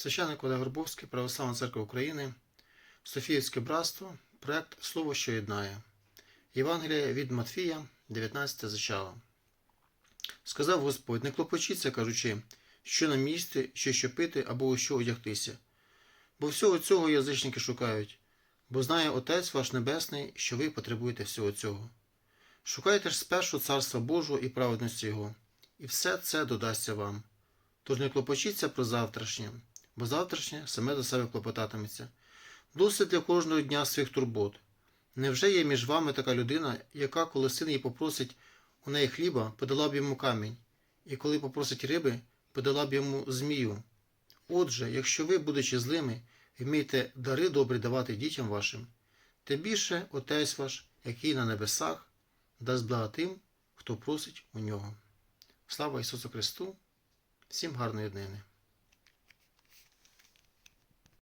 Священник Олег Горбовський, Православна Церква України, Софіївське братство, проект Слово, що єднає. Євангелія від Матфія, 19 зачало. Сказав Господь: не клопочіться, кажучи, що нам їсти, чи що пити, або у що одягтися. Бо всього цього язичники шукають, бо знає Отець ваш Небесний, що ви потребуєте всього цього. Шукайте ж спершу Царства Божого і праведності Його, і все це додасться вам. Тож не клопочіться про завтрашнє, бо завтрашнє саме до себе клопотатиметься. Досить для кожного дня своїх турбот. Невже є між вами така людина, яка, коли син її попросить у неї хліба, подала б йому камінь, і коли попросить риби, подала б йому змію? Отже, якщо ви, будучи злими, вмієте дари добрі давати дітям вашим, тим більше Отець ваш, який на небесах, дасть блага тим, хто просить у нього. Слава Ісусу Христу! Всім гарної днини!